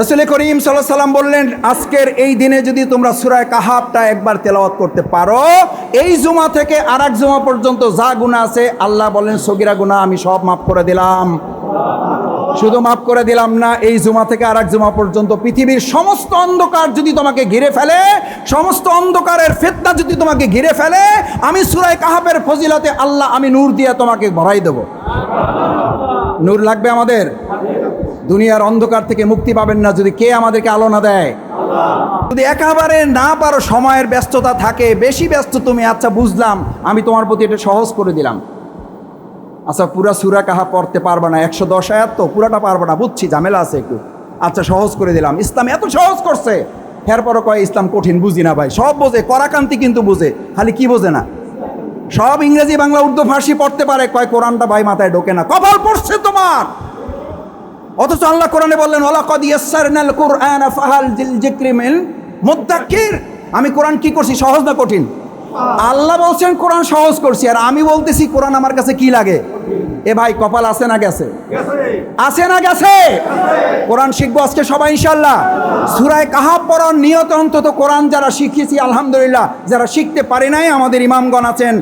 রসুল করিম সাল্লাহ সাল্লাম বললেন, আজকের এই দিনে যদি তোমরা সুরায় কাহাবটা একবার তেলাওয়াত করতে পারো, এই জুমা থেকে আর এক জুমা পর্যন্ত যা গুণা আছে, আল্লাহ বলেন, সগিরা গুণা আমি সব মাফ করে দিলাম। শুধু মাফ করে দিলাম না, এই জুমা থেকে আর এক জুমা পর্যন্ত পৃথিবীর সমস্ত অন্ধকার যদি তোমাকে ঘিরে ফেলে, সমস্ত অন্ধকারের ফেতনা যদি তোমাকে ঘিরে ফেলে, আমি সুরায় কাহাবের ফজিলাতে আল্লাহ আমি নূর দিয়ে তোমাকে ভরাই দেব। নূর লাগবে আমাদের? দুনিয়ার অন্ধকার থেকে মুক্তি পাবেন না যদি কে আমাদেরকে আলো না দেয়। যদি একেবারে না পারো, সময়ের ব্যস্ততা থাকে, বেশি ব্যস্ত তুমি আচ্ছা বুঝলাম, আমি তোমার প্রতি এটা সহজ করে দিলাম। আচ্ছা পুরা সুরা কাহা পড়তে পারবে না, একশো দশ আয়াত তো, পুরাটা পারবে না, বুঝছি, ঝামেলা আছে একটু। আচ্ছা সহজ করে দিলাম। ইসলাম এত সহজ করছে। এরপরও কয়, ইসলাম কঠিন, বুঝি না ভাই। সব বোঝে, করাকান্তি কিন্তু বোঝে, খালি কি বোঝে না? সব ইংরেজি, বাংলা, উর্দু, ফার্সি পড়তে পারে, কয়, কোরআনটা ভাই মাথায় ঢোকে না, কপাল পড়ছে তোমার। অথচ আল্লাহ কোরআনে বললেন ওয়ালাকাদ ইয়াসসারনাল কুরআনা ফাহাল জিল যিকরি মুদ্দাক্কির আমি কোরআন কি করছি? সহজ না কঠিন? আল্লাহ বলছেন কোরআন সহজ করছি। আর আমি বলতেছি কোরআন আমার কাছে কি লাগে? এ ভাই কপাল আছে না গেছে? আছে না গেছে? কোরআন শিখব আজকে সবাই ইনশাল্লাহ সুরায় কাহাব পড়ার নিয়ত অন্তত কোরআন যারা শিখিয়েছি আলহামদুলিল্লাহ যারা শিখতে পারে নাই আমাদের ইমামগণ আছেন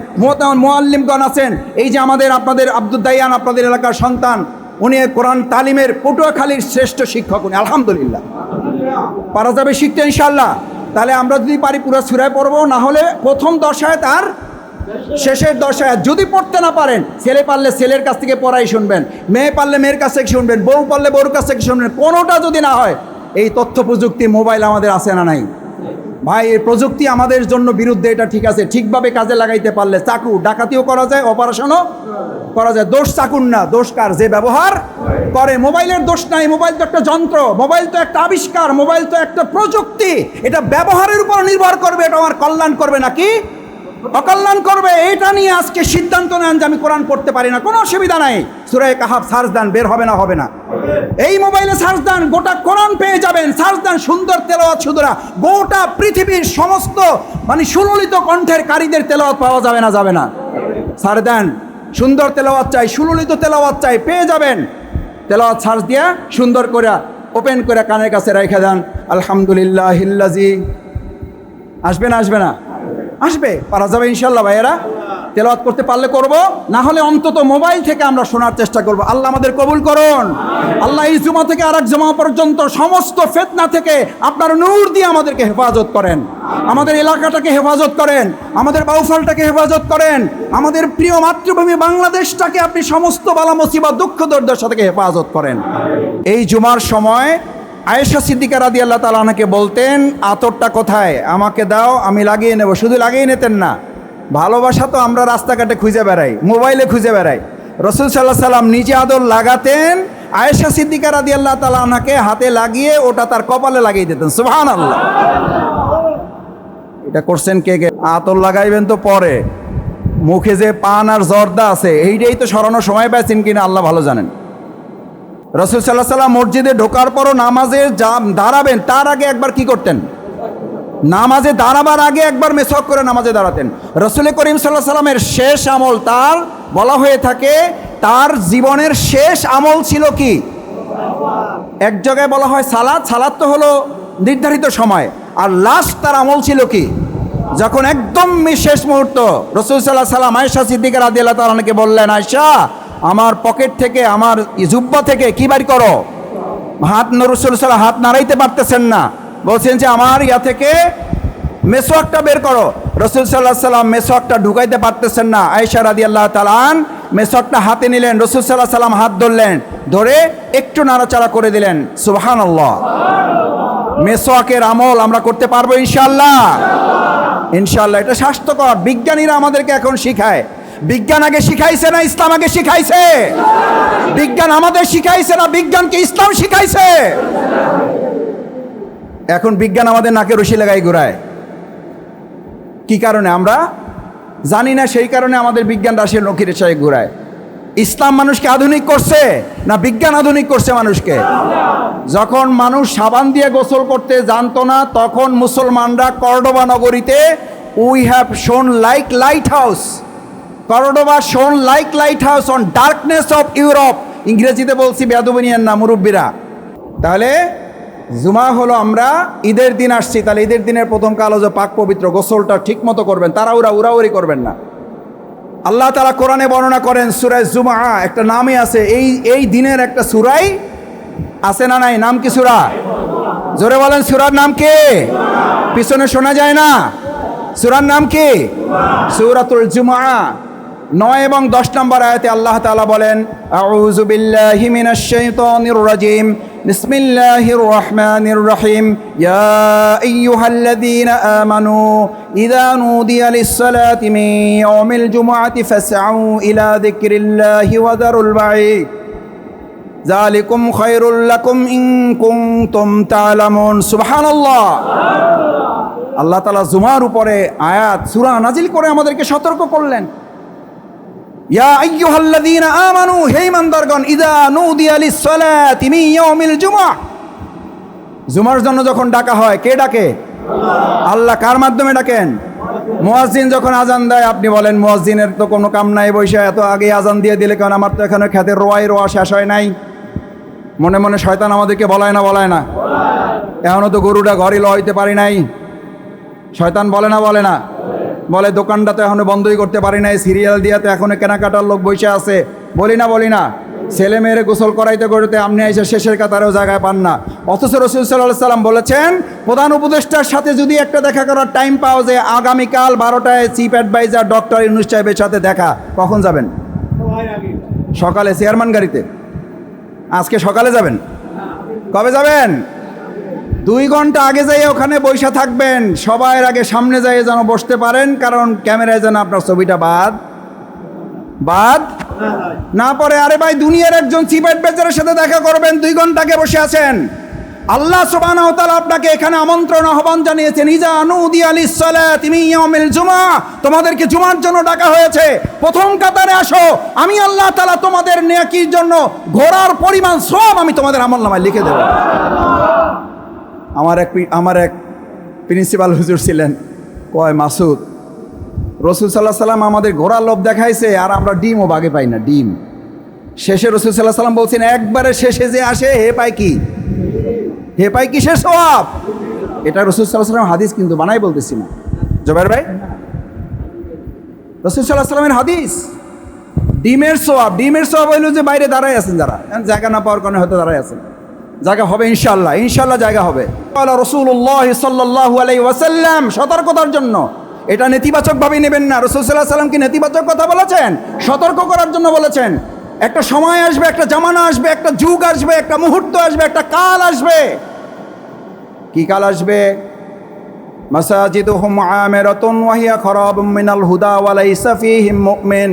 মোয়াল্লিমগণ আছেন এই যে আমাদের আপনাদের আব্দুল দাইয়ান আপনাদের এলাকার সন্তান উনি কোরআন তালিমের পটুয়াখালীর শ্রেষ্ঠ শিক্ষক উনি, আলহামদুলিল্লাহ। পারা যাবে শিখতে ইনশাল্লাহ তাহলে আমরা যদি পারি পুরো সুরায় পড়ব, না হলে প্রথম দশায় তার শেষের দশায়। যদি পড়তে না পারেন, ছেলে পারলে ছেলের কাছ থেকে পড়াই শুনবেন, মেয়ে পারলে মেয়ের কাছ থেকে শুনবেন, বউ পারলে বউর কাছ থেকে শুনবেন, কোনোটা যদি না হয়, এই তথ্য প্রযুক্তি মোবাইল আমাদের আছে না নাই? ভাই প্রযুক্তি আমাদের জন্য বিরুদ্ধে, এটা ঠিক আছে। ঠিকভাবে কাজে লাগাইতে পারলে চাকু ডাকাতিও করা যায় অপারেশনও করা যায়। দোষ চাকুন না, দোষ কার? যে ব্যবহার করে, মোবাইলের দোষ নাই। মোবাইল তো একটা যন্ত্র, মোবাইল তো একটা আবিষ্কার, মোবাইল তো একটা প্রযুক্তি। এটা ব্যবহারের উপর নির্ভর করবে, এটা আমার কল্যাণ করবে নাকি? অকল্যাণ করবে, এটা নিয়ে আজকে সিদ্ধান্ত নেন যে আমি কোরআন পড়তে পারি না। কোনো অসুবিধা নাই। সুরায় কাহাব সার্চ দেন, বের হবে না হবে না। এই মোবাইলে সার্চ দেন, গোটা কোরআন পেয়ে যাবেন। সার্চ দেন, সুন্দর তেলাওয়াত সুদরা গোটা পৃথিবীর সমস্ত মানে সুললিত কণ্ঠের কারীদের তেলাওয়াত পাওয়া যাবে না যাবে না। সার দেন, সুন্দর তেলাওয়াত চাই, সুললিত তেলাওয়াত চাই, পেয়ে যাবেন। তেলাওয়াত সার্চ দিয়ে সুন্দর করে ওপেন করে কানের কাছে রেখে দেন আলহামদুলিল্লাহ হিল্লাজি আসবে না আসবে না। আসবে? পারা যাবে ইনশাল্লাহ ভাইয়েরা। তেলাওয়াত করতে পারলে করব, না হলে অন্তত মোবাইল থেকে আমরা শোনার চেষ্টা করব। আল্লাহ আমাদের কবুল করুন। আল্লাহ এই জুমা থেকে আরেক জমা পর্যন্ত সমস্ত ফেতনা থেকে আপনার নূর দিয়ে আমাদেরকে হেফাজত করেন। আমাদের এলাকাটাকে হেফাজত করেন। আমাদের বাউফলটাকে হেফাজত করেন। আমাদের প্রিয় মাতৃভূমি বাংলাদেশটাকে আপনি সমস্ত বালা মুসিবা দুঃখ দুর্দশা থেকে হেফাজত করেন। এই জুমার সময় আয়েশা সিদ্দিকা রাদি আল্লাহ তালাকে বলতেন, আতরটা কোথায়? আমাকে দাও, আমি লাগিয়ে নেব। শুধু লাগিয়ে নিতেন না, ভালোবাসা তো আমরা রাস্তাঘাটে খুঁজে বেড়াই, মোবাইলে খুঁজে বেড়াই। রসুল সাল্লাহ সাল্লাম নিজে আদর লাগাতেন, আয়েশা সিদ্দিকা রাদি আল্লাহ তালাকে হাতে লাগিয়ে ওটা তার কপালে লাগিয়ে দিতেন। সুহান আল্লাহ এটা করছেন কে কে? আতর লাগাইবেন তো পরে। মুখে যে পান আর জর্দা আছে, এইটাই তো সরানোর সময় পাইছেন কিনা আল্লাহ ভালো জানেন। রসুল সাল্লাহ সাল্লাম মসজিদে ঢোকার পরও নামাজে যা দাঁড়াবেন, তার আগে একবার কি করতেন? নামাজে দাঁড়াবার আগে একবার মেসক করে নামাজে দাঁড়াতেন। রসুল করিম সাল্লাহ সাল্লামের শেষ আমল তার, বলা হয়ে থাকে, তার জীবনের শেষ আমল ছিল কি? এক জায়গায় বলা হয় সালাদ সালাদ তো হলো নির্ধারিত সময়, আর লাস্ট তার আমল ছিল কি? যখন একদম শেষ মুহূর্ত, রসুল সাল্লাহ সাল্লাম আয়সা সিদ্দিকার আল্লাহ তালাকে বললেন আয়সা আমার পকেট থেকে, আমার জুব্বা থেকে কি বাড়ি করো? হাত রসুল সাল্লাহ হাত নাড়াইতে পারতেছেন না। বলছেন যে আমার ইয়া থেকে মেসোয়াকটা বের করো। রসুল সাল্লাহ সাল্লাম মেসোয়াকটা ঢুকাইতে পারতেছেন না। আয়েশা রাদি আল্লাহ তালান মেসোয়াকটা হাতে নিলেন। রসুল সাল্লাহ সাল্লাম হাত ধরলেন, ধরে একটু নাড়াচাড়া করে দিলেন। সুবাহান আল্লাহ মেসোয়াকের আমল আমরা করতে পারব ইনশাল্লাহ ইনশাল্লাহ এটা স্বাস্থ্যকর। বিজ্ঞানীরা আমাদেরকে এখন শিখায়। বিজ্ঞান আগে শিখাইছে না ইসলাম আগে শিখাইছে? বিজ্ঞান আমাদের শিখাইছে না, বিজ্ঞানকে ইসলাম শিখাইছে? এখন বিজ্ঞান আমাদের নাকে রশি লাগাই ঘুরায়। কি কারণে আমরা? জানি না, সেই কারণে আমাদের বিজ্ঞান রাশির নখির সাথে ঘুরায়। ইসলাম মানুষকে আধুনিক করছে না বিজ্ঞান আধুনিক করছে মানুষকে? যখন মানুষ সাবান দিয়ে গোসল করতে জানতো না, তখন মুসলমানরা কর্ডোবা নগরীতে we have shone like lighthouse Cordoba shone like lighthouse on darkness of Europe ইংরেজিতে বলছি বেদবনিয়ান না, মুরব্বীরা। তাহলে জুমা হলো আমরা, ঈদের দিন আসছি, তাহলে ঈদের দিনের প্রথম কালো যে পাক পবিত্র, গোসলটা ঠিক মতো করবেন তারা উরা উড়াউড়ি করবেন না। আল্লাহ তালা কোরআনে বর্ণনা করেন সুরায় জুমা একটা নামই আছে, এই এই দিনের একটা সুরাই আছে না নাই, নাম কি সুরা? জোরে বলেন, সুরার নাম কে? পিছনে শোনা যায় না। সুরার নাম কি? সুরাতুল জুমা নয় এবং দশ নম্বর আয়াতে আল্লাহ তালা বলেন, আউযু বিল্লাহি মিনাশ শাইতানির রাজিম। বিসমিল্লাহির রহমানির রহিম। ইয়া আইয়ুহাল্লাযীনা আমানু ইযা নুদিয়া লিস-সালাতি মিন ইয়াউমিল জুমআতি ফাসআউ ইলা যিকরিল্লাহি ওয়া দারুল বাইত যালিকুম খায়রুল লাকুম ইন কুনতুম তা'লামুন সুবহানাল্লাহ। আল্লাহ তাআলা জুমার উপরে আয়াত, সূরা নাজিল করে আমাদেরকে সতর্ক করলেন। ইয়া আইয়ুহাল্লাযীনা আমানু হে ইমানদারগণ নুদিয়া লিস-সালাতি মিন ইয়াউমিল জুমআহ জুমার জন্য যখন ডাকা হয় কে ডাকে? আল্লাহ। কার মাধ্যমে ডাকেন? মুয়াজ্জিন যখন আজান দেয় আপনি বলেন মুয়াজ্জিনের তো কোনো কাম নাই বৈশা এত আগে আজান দিয়ে দিলে কারণ আমার তো এখানে খেতের রোয়াই রোয়া শেষ হয় নাই। মনে মনে শয়তান আমাদেরকে বলায় না বলায় না। এখনও তো গরুটা ঘরে লইতে পারি নাই। শয়তান বলে না বলে না। বলে, দোকানটা তো এখনও বন্ধই করতে পারি নাই, সিরিয়াল দিয়ে তো এখনও কেনাকাটার লোক বসে আছে। বলি না বলি না, ছেলে মেয়েরে গোসল করাইতে করতে আপনি এসে শেষের কাতারেও জায়গায় পান না। অথচ রসুল সাল্লাহ সাল্লাম বলেছেন, প্রধান উপদেষ্টার সাথে যদি একটা দেখা করার টাইম পাও যে আগামীকাল বারোটায় চিফ অ্যাডভাইজার ডক্টর ইউনুস সাহেবের সাথে দেখা, কখন যাবেন? সকালে চেয়ারম্যান গাড়িতে। আজকে সকালে যাবেন? কবে যাবেন? দুই ঘণ্টা আগে যাই ওখানে বৈশা থাকবেন। সবার আগে সামনে যাই যেন বসতে পারেন, কারণ ক্যামেরায় যেন আপনার ছবিটা বাদ। বাদ? না পরে আরে ভাই, দুনিয়ার একজন চিফ অ্যাডভাইজারের সাথে দেখা করবেন, দুই ঘণ্টা আগে বসে আছেন। আল্লাহ তাআলা আপনাকে এখানে আমন্ত্রণ, আহ্বান জানিয়েছেন, ইজা নুদি আলিস সালাত মিন ইয়াউমিল জুমা তোমাদেরকে জুমার জন্য ডাকা হয়েছে। প্রথম কাতারে আসো। আমি আল্লাহ তাআলা তোমাদের নেকির জন্য ঘোড়ার পরিমাণ সব আমি তোমাদের আমলনামায় লিখে দেব। আমার এক আমার এক প্রিন্সিপাল হুজুর ছিলেন। কয়, মাসুদ, রসুল সাল্লাহ সাল্লাম আমাদের ঘোড়ার লোভ দেখাইছে আর আমরা ডিমও বাগে পাই না, ডিম। শেষে রসুল সাল্লাহ সাল্লাম বলছেন, একবারে শেষে যে আসে, হে পায় কি? হে পায় কিসের সব এটা রসুল সাল্লাহ সাল্লাম হাদিস কিন্তু বানাই বলতেছি না। জবের ভাই, রসুল সাল্লাহ সাল্লামের হাদিস। ডিমের সোয়াব ডিমের সোয়াব হইল যে বাইরে দাঁড়াই আছেন যারা। জায়গা না পাওয়ার কারণে হয়তো দাঁড়াই আছেন। জায়গা হবে ইনশাল্লাহ ইনশাল্লাহ জায়গা হবে। রসুল্লাহ সাল্লাহ আলাই ওয়াসাল্লাম, সতর্কতার জন্য। এটা নেতিবাচকভাবে নেবেন না। রসুল সাল্লাহ সাল্লাম কি নেতিবাচক কথা বলেছেন, সতর্ক করার জন্য বলেছেন, একটা সময় আসবে, একটা জামানা আসবে, একটা যুগ আসবে, একটা মুহূর্ত আসবে, একটা কাল আসবে। কি কাল আসবে? মাসাজিদুহুম আমিরাতুন ওয়া হিয়া খারাবুম মিনাল হুদা ওয়ালাই লাইসা ফীহিম মুমিন।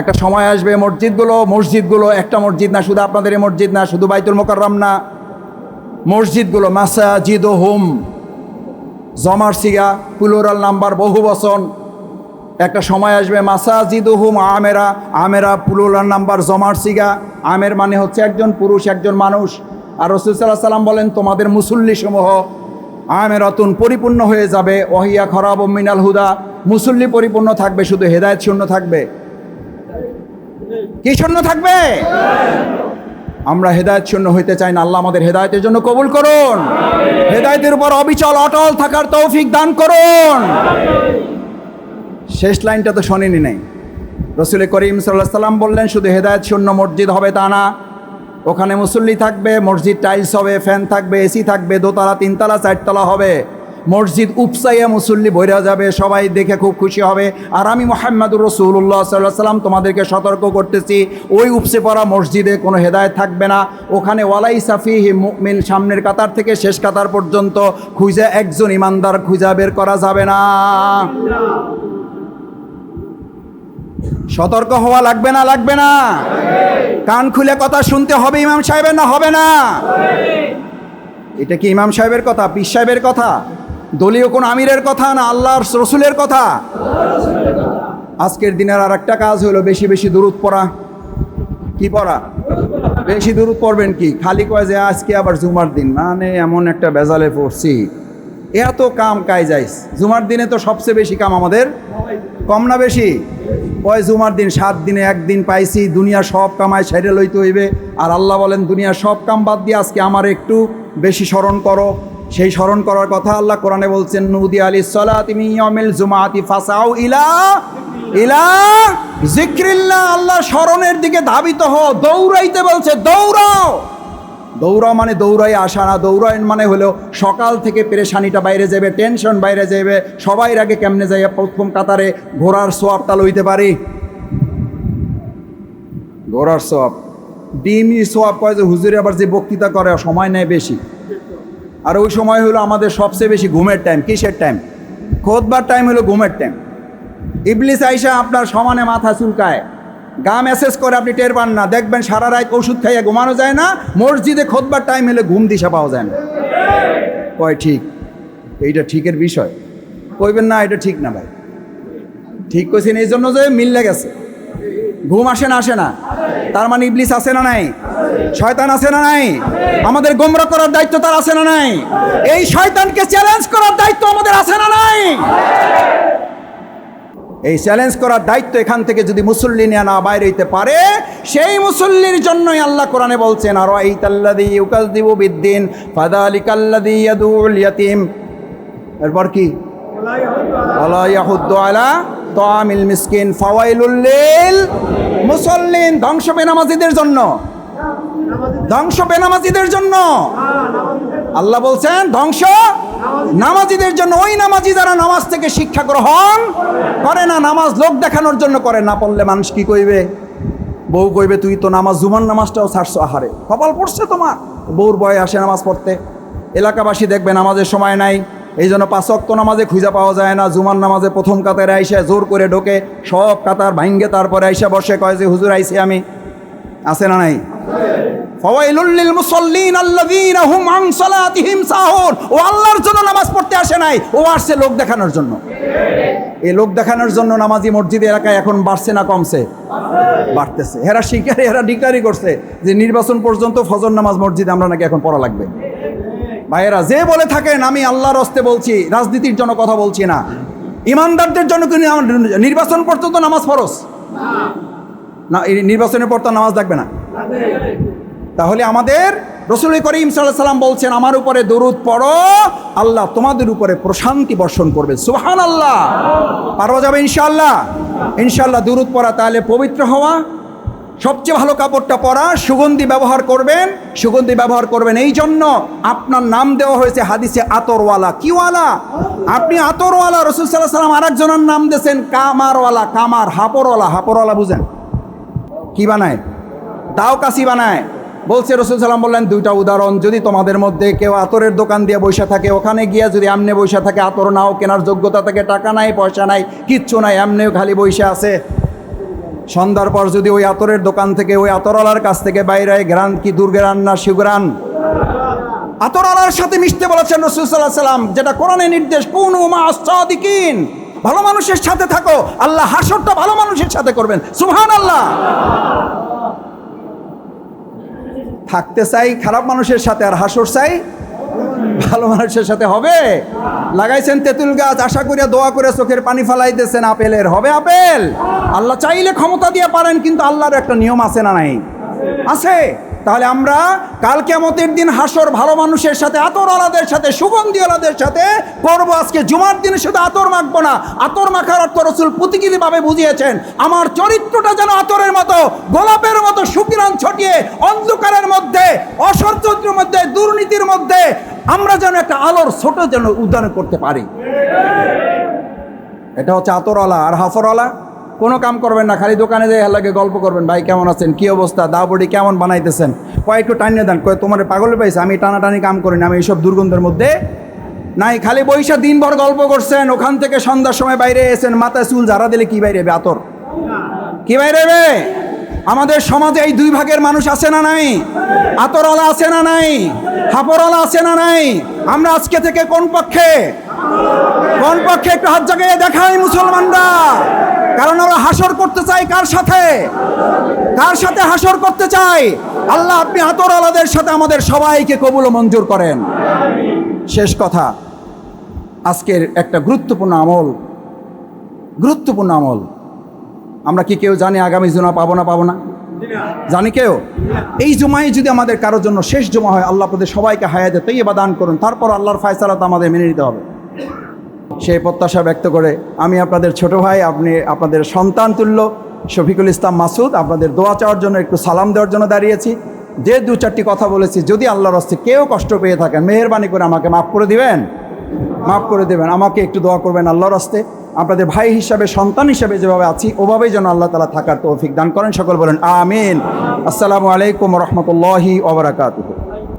একটা সময় আসবে, মসজিদগুলো মসজিদগুলো, একটা মসজিদ না, শুধু আপনাদের এই মসজিদ না, শুধু বাইতুল মোকাররম না, মসজিদগুলো, মাসাজিদুহুম, জমার সিগা, প্লুরাল নাম্বার, বহু বচন। একটা সময় আসবে, মাসাজিদুহুম, আমেরা আমেরা প্লুরাল নাম্বার, জমার সিগা। আমের মানে হচ্ছে একজন পুরুষ, একজন মানুষ। আর রসুল সাল্লাহ সাল্লাম বলেন, তোমাদের মুসল্লি সমূহ আমের অতুন পরিপূর্ণ হয়ে যাবে, ওহিয়া খরাব ও মিনাল হুদা। মুসল্লি পরিপূর্ণ থাকবে, শুধু হেদায়ত শূন্য থাকবে। কি শূন্য থাকবে? আমরা হেদায়ত শূন্য হইতে চাই না, আল্লাহ আমাদের হেদায়তের জন্য কবুল করুন। হেদায়তের উপর অবিচল, অটল থাকার তৌফিক দান করুন। শেষ লাইনটা তো শোনেনি নাই। রসুল করিম সাল্লাহ সাল্লাম বললেন, শুধু হেদায়ত শূন্য মসজিদ হবে তা না। ওখানে মুসল্লি থাকবে, মসজিদ টাইলস হবে, ফ্যান থাকবে, এসি থাকবে, দোতলা, তিনতলা, চারতলা হবে। মসজিদ উপসাইয়া মুসল্লি বৈরা যাবে, সবাই দেখে খুব খুশি হবে। আর আমি মোহাম্মদুর রসুল্লাহ সাল্লাহ সাল্লাম তোমাদেরকে সতর্ক করতেছি, ওই উপসে পড়া মসজিদে কোনো হেদায়ত থাকবে না। ওখানে ওয়ালাই সাফি মুমিন সামনের কাতার থেকে শেষ কাতার পর্যন্ত খুঁজে একজন ইমানদার খুঁজা বের করা যাবে না। সতর্ক হওয়া লাগবে না লাগবে না। কান খুলে কথা শুনতে হবে ইমাম সাহেবের না, হবে না। এটা কি ইমাম সাহেবের কথা, পীর সাহেবের কথা? দলীয় কোন আমিরের কথা না আল্লাহর রসুলের কথা? আজকের দিনের আর একটা কাজ হলো বেশি বেশি দূরত পড়া। কি পড়া? বেশি দূরত পড়বেন কি? খালি কয় যে আজকে আবার জুমার দিন। মানে এমন একটা বেজালে পড়ছি। এত কাম কাজ যাইস। জুমার দিনে তো সবচেয়ে বেশি কাম আমাদের। কম না বেশি? কয় জুমার দিন? সাত দিনে একদিন পাইছি। দুনিয়া সব কামায় সেরে লইতে হইবে। আর আল্লাহ বলেন দুনিয়ার সব কাম বাদ দিয়ে আজকে আমার একটু বেশি স্মরণ করো। সেই স্মরণ করার কথা আল্লাহ কোরআনে বলছেন, নুদি আলী সলা তুমি অমিল জুমাতি ফাসাও ইলা ইলা জিক্রিল্লাহ আল্লাহ স্মরণের দিকে ধাবিত হও, দৌড়াইতে বলছে, দৌড়াও! দৌড়াও মানে দৌড়াই আসা না, দৌড়াইন মানে হলো সকাল থেকে পেরেশানিটা বাইরে যাবে টেনশন বাইরে যাবে সবাই আগে কেমনে যাইয়া প্রথম কাতারে ঘোড়ার সোয়াবটা লইতে পারি? ঘোড়ার সোয়াব। ডিমই সোয়াব কয় যে, হুজুরে আবার যে বক্তৃতা করে, সময় নেয় বেশি। আর ওই সময় হলো আমাদের সবচেয়ে বেশি ঘুমের টাইম কিসের টাইম খোদবার টাইম হলো ঘুমের টাইম ইবলিস আইসা আপনার সমানে মাথা চুলকায়। গা মেসেজ করে, আপনি টের পান না। দেখবেন সারা রাত ওষুধ খাইয়া ঘুমানো যায় না, মসজিদে খোদবার টাইম হলে ঘুম দিশা পাওয়া যায় না। কয় ঠিক? এইটা ঠিকের বিষয়। কইবেন না, এটা ঠিক না ভাই। ঠিক কইছেন এই জন্য যে মিললে গেছে ঘুম আসে না আসে না। তার মানে ইবলিস আছে না নাই? শয়তান আছে না নাই? আমাদের গোমরা করার দায়িত্ব তার আছে না নাই? এই শয়তানকে চ্যালেঞ্জ করার দায়িত্ব আমাদের আছে না নাই? এই চ্যালেঞ্জ করার দায়িত্ব এখান থেকে যদি মুসল্লি নিয়ে না বাইরে হইতে পারে, সেই মুসল্লির জন্যই আল্লাহ কোরআনে বলছেন আর এই তাল্লাদি ইউকাল দিব বিদ্দিন ফাদা আলী কাল্লাদি ইয়াদুল ইয়াতিম। এরপর কি? ওয়ালা ইয়াহুদ্দু আলা তামিল মিসকিন ফাওয়াইলুল লিল। মুসল্লিন, ধ্বংস বেনামাজিদের জন্য। ধ্বংস বেনামাজিদের জন্য। আল্লাহ বলছেন, ধ্বংস নামাজিদের জন্য। ওই নামাজি যারা নামাজ থেকে শিক্ষা গ্রহণ করে না, নামাজ লোক দেখানোর জন্য করে, না পড়লে মানুষ কি কইবে? বউ কইবে, তুই তো নামাজ, জুমার নামাজটাও ছাড়ছো, আহারে। কপাল পড়ছে তোমার। বউর বয়ে আসে নামাজ পড়তে। এলাকাবাসী দেখবে নামাজের সময় নাই। এই জন্য পাঁচক্ত নামাজে খুঁজে পাওয়া যায় না। জুমার নামাজে প্রথম কাতারে আইসা জোর করে ঢোকে, সব কাতার ভাঙ্গে তারপরে আইসা বসে, কয় যে, হুজুর আইসি আমি। আছে না নাই? ও আল্লাহর জন্য নামাজ পড়তে নাই, ও আসছে লোক দেখানোর জন্য। লোক দেখানোর জন্য নামাজি মসজিদ এলাকায় এখন বাড়ছে না, কমছে? বাড়তেছে। এরা এরা করছে যে, নির্বাচন পর্যন্ত ফজর নামাজ মসজিদে আমরা নাকি এখন পড়া লাগবে। ভাইয়েরা, যে বলে থাকেন, আমি আল্লাহর হস্তে বলছি, রাজনীতির জন্য কথা বলছি না। ইমানদারদের জন্য কিন্তু নির্বাচন পর্যন্ত নামাজ ফরস না নির্বাচনের পর তো নামাজ লাগবে না। তাহলে আমাদের রসুল করিম সাল্লাম বলছেন, আমার উপরে দরুদ পড়ো, আল্লাহ তোমাদের উপরে প্রশান্তি বর্ষণ করবে। সুহান আল্লাহ পারওয়া যাবে ইনশাল্লাহ ইনশাল্লাহ দরুদ পড়া তাহলে পবিত্র হওয়া, সবচেয়ে ভালো কাপড়টা পরা, সুগন্ধি ব্যবহার করবেন সুগন্ধি ব্যবহার করবেন। এই জন্য আপনার নাম দেওয়া হয়েছে হাদিসে আতরওয়ালা। কিওয়ালা? আপনি আতরওয়ালা, রসুল সাল্লাহ সাল্লাম আরেকজনের নাম দিয়েছেন কামারওয়ালা। কামার, হাপরওয়ালা। হাপরওয়ালা বুঝেন? কি বানায়? দাও কাশি বানায়। বলছে রসুল সাল্লাম বললেন, দুইটা উদাহরণ, যদি তোমাদের মধ্যে কেউ আতরের দোকান দিয়ে বসে থাকে, ওখানে গিয়া যদি আমনে বসে থাকে, আতর নাও, কেনার যোগ্যতা থাকে টাকা নাই, পয়সা নাই, কিচ্ছু নাই এমনিও খালি বসে আছে। সন্ধ্যার পর যদি ওই আতরের দোকান থেকে ওই আতরওয়ালার কাছ থেকে বাইরে গ্রান কি দুর্গেরান না শিবগ্রান আতরওয়ালার সাথে মিশতে বলেছেন রসুল সাল্লাহ সাল্লাম, যেটা কোরআনে নির্দেশ, কোন উমা আসাদিকিন ভালো মানুষের সাথে থাকো, আল্লাহ হাসরটা ভালো মানুষের সাথে করবেন সুহান আল্লাহ থাকতে চাই, খারাপ মানুষের সাথে আর হাসর চাই ভালো মানুষের সাথে হবে? লাগাইছেন তেঁতুল গাছ, আশা করিয়া দোয়া করে চোখের পানি ফালাইতেছেন আপেলের। হবে আপেল? আল্লাহ চাইলে ক্ষমতা দিয়ে পারেন, কিন্তু আল্লাহর একটা নিয়ম আছে না নাই? আছে। তাহলে আমরা কাল কেমতের দিন হাসর ভালো মানুষের সাথে, আতরওয়ালাদের সাথে সুগন্ধিওয়ালাদের সাথে করব। আজকে জুমার দিনে শুধু আতর মাখবো না, আতর মাখার অর্থ রসুল প্রতীকীভাবে বুঝিয়েছেন, আমার চরিত্রটা যেন আতরের মতো, গোলাপের মতো সুকিরান ছটিয়ে অন্ধকারের মধ্যে অসহ্যের মধ্যে, দুর্নীতির মধ্যে আমরা যেন একটা আলোর ছোট যেন উদ্যান করতে পারি। এটা হচ্ছে আতরওয়ালা আর হাফরওয়ালা। কোনো কাম করবেন না, খালি দোকানে যাই হালাকে গল্প করবেন। ভাই, কেমন আছেন? কী অবস্থা? দা বডি কেমন বানাইতেছেন? কয় একটু টানিয়ে দেন। কয়, তোমার পাগল পাইছে? আমি টানাটানি কাম করি না, আমি এইসব দুর্গন্ধের মধ্যে নাই। খালি বৈশা দিনভর গল্প করছেন, ওখান থেকে সন্ধ্যার সময় বাইরে এসেন মাথায় চুল ঝাড়া দিলে কি বাইরে আতর। কি বাইরে আমাদের সমাজে এই দুই ভাগের মানুষ আছে না নাই? আতরওয়ালা আছে না নাই? হাপরওয়ালা আছে না নাই? আমরা আজকে থেকে কোন পক্ষে? কোন পক্ষে একটু হাত জায়গায় দেখাই মুসলমানরা। কারণ ওরা হাসর করতে চাই কার সাথে? কার সাথে হাসর করতে চাই আল্লাহ আপনি আতরওয়ালাদের সাথে আমাদের সবাইকে কবুল মঞ্জুর করেন। শেষ কথা, আজকের একটা গুরুত্বপূর্ণ আমল। গুরুত্বপূর্ণ আমল। আমরা কি কেউ জানি আগামী জুমা পাবো না পাবো না? জানি কেউ? এই জুমাই যদি আমাদের কারোর জন্য শেষ জমা হয়, আল্লাহ আপনাদের সবাইকে হায়াতে তৈরি বা দান করুন। তারপর আল্লাহর ফায়সালা তো আমাদের মেনে নিতে হবে। সেই প্রত্যাশা ব্যক্ত করে, আমি আপনাদের ছোট ভাই, আপনি আপনাদের সন্তান তুল্য শফিকুল ইসলাম মাসুদ, আপনাদের দোয়া চাওয়ার জন্য একটু সালাম দেওয়ার জন্য দাঁড়িয়েছি। যে দু চারটি কথা বলেছি, যদি আল্লাহর হস্তে কেউ কষ্ট পেয়ে থাকেন, মেহরবানি করে আমাকে মাফ করে দিবেন। মাফ করে দেবেন, আমাকে একটু দোয়া করবেন আল্লাহর আসতে আপনাদের ভাই হিসাবে, সন্তান হিসাবে যেভাবে আছি, ওভাবেই যেন আল্লাহ তালা থাকার তৌফিক দান করেন। সকল বলেন, আমিন। আসসালামু আলাইকুম রহমতুল্লাহি ওবরাকাতুহ